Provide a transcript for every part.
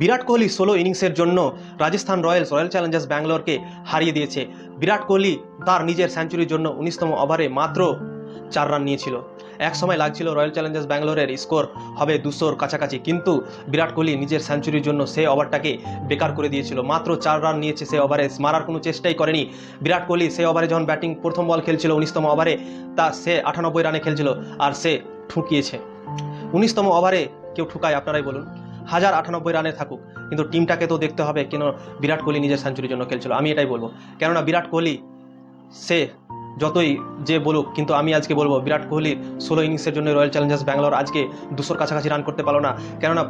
বিরাট কোহলি ষোলো ইনিংসের জন্য রাজস্থান রয়্যালস, রয়্যাল চ্যালেঞ্জার্স ব্যাঙ্গালোরকে হারিয়ে দিয়েছে। বিরাট কোহলি তার নিজের সেঞ্চুরির জন্য উনিশতম ওভারে মাত্র চার রান নিয়েছিল। এক সময় লাগছিল রয়্যাল চ্যালেঞ্জার্স ব্যাঙ্গালোরের স্কোর হবে দুশোর কাছাকাছি, কিন্তু বিরাট কোহলি নিজের সেঞ্চুরির জন্য সেই ওভারটাকে বেকার করে দিয়েছিল। মাত্র চার রান নিয়েছে সেই ওভারে মারার কোনো চেষ্টাই করেনি। বিরাট কোহলি সেই ওভারে যখন ব্যাটিং প্রথম বল খেলছিল উনিশতম ওভারে তা সে আটানব্বই রানে খেলছিল আর সে ঠুকিয়েছে। উনিশতম ওভারে কেউ ঠুকায়, আপনারাই বলুন। হাজার আটানব্বই রানে থাকুক। কিন্তু টিমটাকে তো দেখতে হবে কেন বিরাট কোহলি নিজের সেঞ্চুরির জন্য খেলছিল। আমি এটাই বলব। কেননা বিরাট কোহলি, সে যতই যে বলুক, কিন্তু আমি আজকে বলব, বিরাট কোহলির ষোলো ইনিংসের জন্য রয়্যাল চ্যালেঞ্জার্স ব্যাঙ্গালোর আজকে দুশোর কাছাকাছি রান করতে পারল না। কেননা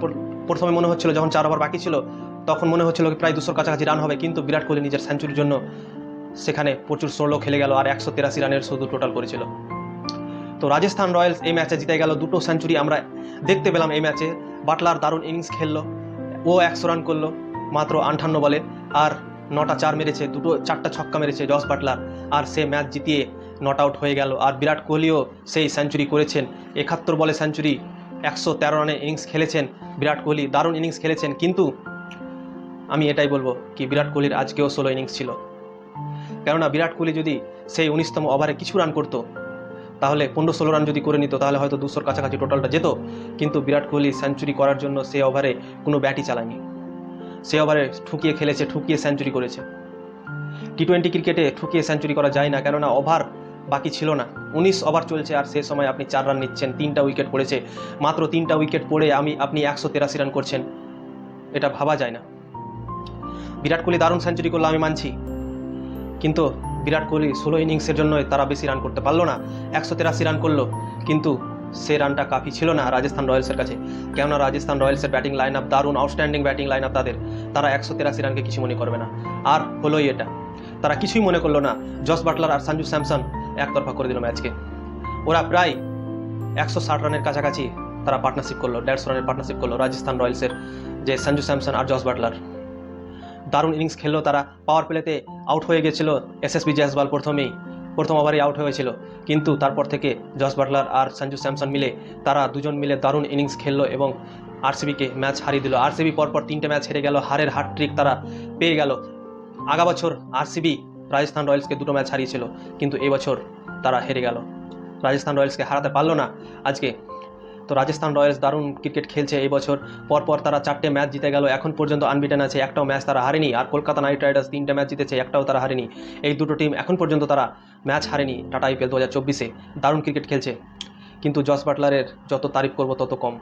প্রথমে মনে হচ্ছিল যখন চার ওভার বাকি ছিল, তখন মনে হচ্ছিল প্রায় দুশোর কাছাকাছি রান হবে। কিন্তু বিরাট কোহলি নিজের সেঞ্চুরির জন্য সেখানে প্রচুর ষোলো খেলে গেল আর একশো তেরাশি রানের শুধু টোটাল করেছিল। তো রাজস্থান রয়্যালস এই ম্যাচে জিতে গেল দুটো সেঞ্চুরি আমরা দেখতে পেলাম এই ম্যাচে। বাটলার দারুণ ইনিংস খেললো, ও একশো রান করল মাত্র আটান্ন বলে, আর নটা চার মেরেছে, দুটো চারটা ছক্কা মেরেছে জস বাটলার, আর সে ম্যাচ জিতিয়ে নট আউট হয়ে গেল। আর বিরাট কোহলিও সেই সেঞ্চুরি করেছেন, একাত্তর বলে সেঞ্চুরি, একশো তেরো রানে ইনিংস খেলেছেন বিরাট কোহলি, দারুণ ইনিংস খেলেছেন। কিন্তু আমি এটাই বলব কি, বিরাট কোহলির আজকেও ষোলো ইনিংস ছিল। কেননা বিরাট কোহলি যদি সেই উনিশতম ওভারে কিছু রান করতো তাহলে পনেরো ষোলো রান যদি করে নিত, তাহলে হয়তো দুশোর কাছাকাছি টোটালটা যেত। কিন্তু বিরাট কোহলি সেঞ্চুরি করার জন্য সে ওভারে কোনো ব্যাটই চালায়নি। সে ওভারে ঠুকিয়ে খেলেছে, ঠুকিয়ে সেঞ্চুরি করেছে। টি টোয়েন্টি ক্রিকেটে ঠুকিয়ে সেঞ্চুরি করা যায় না, কেননা ওভার বাকি ছিল না। উনিশ ওভার চলছে আর সে সময় আপনি চার রান নিচ্ছেন, তিনটা উইকেট পড়েছে। মাত্র তিনটা উইকেট পড়ে আমি, আপনি একশো তেরাশি রান করছেন। এটা ভাবা যায় না। বিরাট কোহলি দারুণ সেঞ্চুরি করল আমি মানছি। কিন্তু বিরাট কোহলি ষোলো ইনিংসের জন্যই তারা বেশি রান করতে পারল না। একশো তেরাশি রান করল, কিন্তু সে রানটা কাফি ছিল না রাজস্থান রয়্যালসের কাছে। কেননা রাজস্থান রয়্যালসের ব্যাটিং লাইন আপ দারুণ আউটস্ট্যান্ডিং ব্যাটিং লাইন আপ তাদের। তারা একশো তেরাশি রানকে কিছু মনে করবে না। আর হলোই এটা। তারা কিছুই মনে করল না। জস বাটলার আর সঞ্জু স্যামসন একতরফা করে দিল ম্যাচকে ওরা প্রায় একশো ষাট রানের কাছাকাছি তারা পার্টনারশিপ করল, দেড়শো রানের পার্টনারশিপ করল রাজস্থান রয়্যালসের যে সঞ্জু স্যামসন আর জস বাটলার। দারুণ ইনিংস খেললো তারা পাওয়ার প্লেতে আউট হয়ে গেছিল এসএসবি জয়সওয়াল প্রথমেই। প্রথম ওভারেই আউট হয়েছিল কিন্তু তারপর থেকে জস বাটলার আর সঞ্জু স্যামসন মিলে তারা দুজন মিলে দারুণ ইনিংস খেললো এবং আরসিবিকে ম্যাচ হারিয়ে দিল। আরসিবি পরপর তিনটে ম্যাচ হেরে গেল। হারের হার ট্রিক তারা পেয়ে গেল। আগা বছর আরসিবি রাজস্থান রয়্যালসকে দুটো ম্যাচ হারিয়েছিল। কিন্তু এবছর তারা হেরে গেল। রাজস্থান রয়্যালসকে হারাতে পারল না। আজকে তো রাজস্থান রয়্যালস দারুণ ক্রিকেট খেলছে এই বছর। পরপর তারা চারটে ম্যাচ জিতে গেল। এখন পর্যন্ত আনবিটেন আছে, একটাও ম্যাচ তারা হারেনি। আর কলকাতা নাইট রাইডার্স তিনটে ম্যাচ জিতেছে, একটাও তারা হারেনি। এই দুটো টিম এখন পর্যন্ত তারা ম্যাচ হারেনি টাটা আইপিএল দু হাজার চব্বিশে। দারুণ ক্রিকেট খেলছে। কিন্তু জস বাটলারের যত তারিফ করব, তত কম।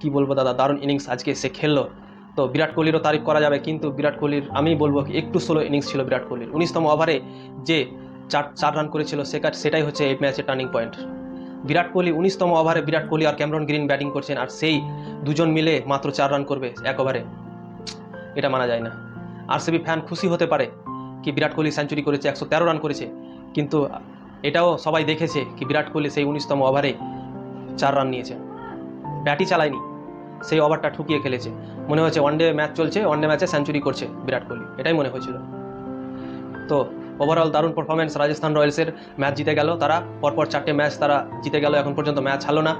কি বলব দাদা, দারুণ ইনিংস আজকে সে খেললো। তো বিরাট কোহলিরও তারিফ করা যাবে, কিন্তু বিরাট কোহলির, আমি বলব একটু স্লো ইনিংস ছিল বিরাট কোহলির। উনিশতম ওভারে যে চার চার রান করেছিল সেটা সেটাই হচ্ছে এই ম্যাচের টার্নিং পয়েন্ট বিরাট কোহলি উনিশতম ওভারে বিরাট কোহলি আর ক্যামরন গ্রিন ব্যাটিং করছেন আর সেই দুজন মিলে মাত্র চার রান করবে এক ওভারে। এটা মানা যায় না। আরসিবি ফ্যান খুশি হতে পারে কি বিরাট কোহলি সেঞ্চুরি করেছে, একশো তেরো রান করেছে, কিন্তু এটাও সবাই দেখেছে কি বিরাট কোহলি সেই উনিশতম ওভারে চার রান নিয়েছে। ব্যাটই চালায়নি, সেই ওভারটা ঠুকিয়ে খেলেছে। মনে হচ্ছে ওয়ানডে ম্যাচ চলছে ওয়ানডে ম্যাচে সেঞ্চুরি করছে বিরাট কোহলি, এটাই মনে হয়েছিল। তো ওভারঅল দারুণ পারফরমেন্স রাজস্থান রয়্যালসের ম্যাচ জিতে গেল তারা। পরপর চারটে ম্যাচ তারা জিতে গেল। এখন পর্যন্ত ম্যাচ হারলো না।